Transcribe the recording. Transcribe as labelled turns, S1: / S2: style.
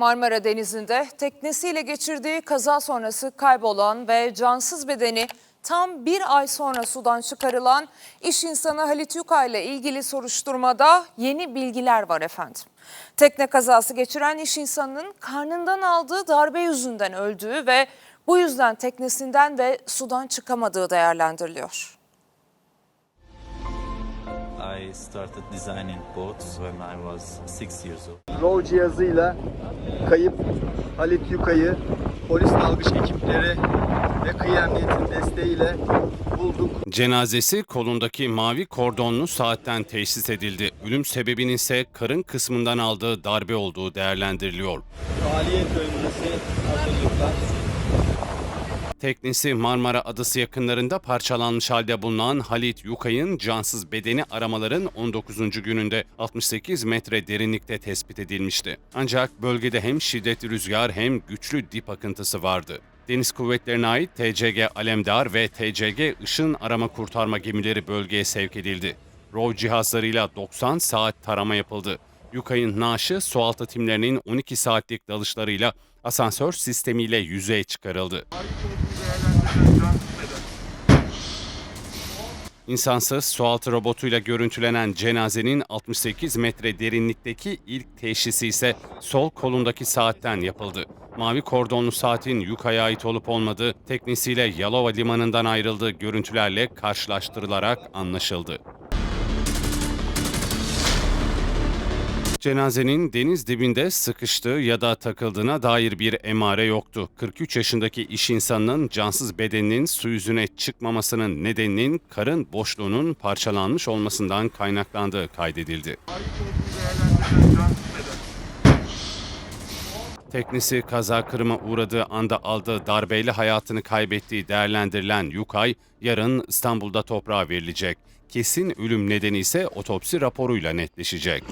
S1: Marmara Denizi'nde teknesiyle geçirdiği kaza sonrası kaybolan ve cansız bedeni tam bir ay sonra sudan çıkarılan iş insanı Halit Yukay ile ilgili soruşturmada yeni bilgiler var efendim. Tekne kazası geçiren iş insanının karnından aldığı darbe yüzünden öldüğü ve bu yüzden teknesinden ve sudan çıkamadığı değerlendiriliyor.
S2: I started designing boats when I was six years old.
S3: ROV cihazıyla kayıp Halit Yukay'ı polis dalgıç ekipleri ve kıyı desteğiyle bulduk.
S4: Cenazesi kolundaki mavi kordonlu saatten teşhis edildi. Ölüm sebebinin ise karın kısmından aldığı darbe olduğu değerlendiriliyor.
S3: Faaliyet öncesi hazırlıklar.
S4: Teknesi Marmara Adası yakınlarında parçalanmış halde bulunan Halit Yukay'ın cansız bedeni aramaların 19. gününde 68 metre derinlikte tespit edilmişti. Ancak bölgede hem şiddetli rüzgar hem güçlü dip akıntısı vardı. Deniz kuvvetlerine ait TCG Alemdar ve TCG Işın arama kurtarma gemileri bölgeye sevk edildi. ROV cihazlarıyla 90 saat tarama yapıldı. Yukay'ın naaşı sualtı timlerinin 12 saatlik dalışlarıyla asansör sistemiyle yüzeye çıkarıldı. İnsansız sualtı robotuyla görüntülenen cenazenin 68 metre derinlikteki ilk teşhisi ise sol kolundaki saatten yapıldı. Mavi kordonlu saatin Yuka'ya ait olup olmadığı teknesiyle Yalova limanından ayrıldığı görüntülerle karşılaştırılarak anlaşıldı. Cenazenin deniz dibinde sıkıştığı ya da takıldığına dair bir emare yoktu. 43 yaşındaki iş insanının cansız bedeninin su yüzüne çıkmamasının nedeninin karın boşluğunun parçalanmış olmasından kaynaklandığı kaydedildi. Teknesi kaza kırıma uğradığı anda aldığı darbeyle hayatını kaybettiği değerlendirilen Yukay yarın İstanbul'da toprağa verilecek. Kesin ölüm nedeni ise otopsi raporuyla netleşecek.